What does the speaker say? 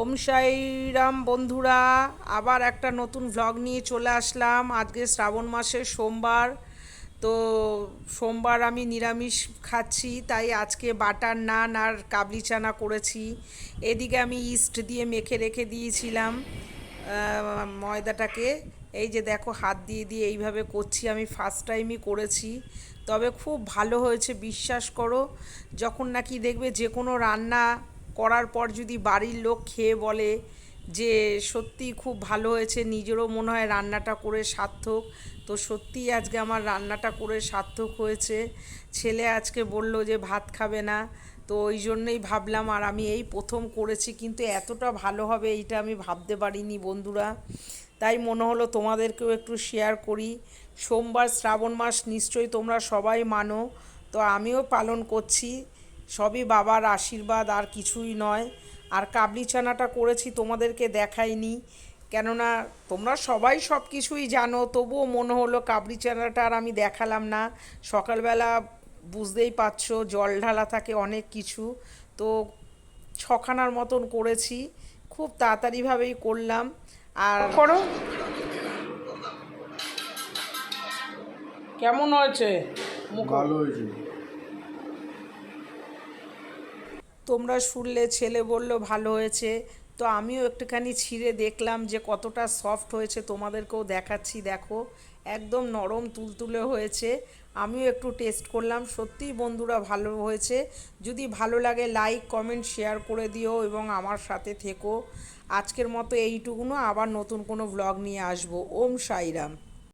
ওম সাইরাম বন্ধুরা, আবার একটা নতুন ভ্লগ নিয়ে চলে আসলাম। আজকে শ্রাবণ মাসের সোমবার, তো সোমবার আমি নিরামিষ খাচ্ছি, তাই আজকে বাটার নান আর কাবলি চানা করেছি। এদিকে আমি ইস্ট দিয়ে মেখে রেখে দিয়েছিলাম ময়দাটাকে। এই যে দেখো, হাত দিয়ে দিয়ে এইভাবে করছি, আমি ফার্স্ট টাইমই করেছি। তবে খুব ভালো হয়েছে, বিশ্বাস করো। যখন নাকি দেখবে যে কোনো রান্না করার পর যদি বাড়ির লোক খেয়ে বলে যে সত্যি খুব ভালো হয়েছে, নিজেরও মনে হয় রান্নাটা করে সার্থক, তো সত্যিই আজকে আমার রান্নাটা করে সার্থক হয়েছে। ছেলে আজকে বলল যে ভাত খাবে না, তো ওই জন্যই ভাবলাম আর আমি এই প্রথম করেছি, কিন্তু এতটা ভালো হবে এইটা আমি ভাবতে পারিনি বন্ধুরা। তাই মনে হলো তোমাদেরকেও একটু শেয়ার করি। সোমবার শ্রাবণ মাস নিশ্চয়ই তোমরা সবাই মানো, তো আমিও পালন করছি। সবই বাবার আশীর্বাদ আর কিছুই নয়। আর কাবলি চানাটা করেছি তোমাদেরকে দেখাইনি। কেননা তোমরা সবাই সব কিছুই জানো তবুও মনে হলো কাবলি চানাটা আর আমি দেখালাম না। সকালবেলা বুঝতেই পারছ জল ঢালা থাকে অনেক কিছু। তো ছখানার মতন করেছি খুব তাড়াতাড়িভাবেই করলাম। আর করো। কেমন হয়েছে? ভালো হয়েছে। তোমরা শুনলে ছেলে বলল, ভালো হয়েছে। তো আমিও একটুখানি ছিঁড়ে দেখলাম যে কতটা সফট হয়েছে। তোমাদেরকেও দেখাচ্ছি, দেখো। একদম নরম তুলতুলে হয়েছে। আমিও একটু টেস্ট করলাম। সত্যিই বন্ধুরা ভালো হয়েছে। যদি ভালো লাগে লাইক কমেন্ট শেয়ার করে দিও এবং আমার সাথে থেকো। আজকের মতো এইটুকুনো। আবার নতুন কোনো ভ্লগ নিয়ে আসব। ওম সাইরাম।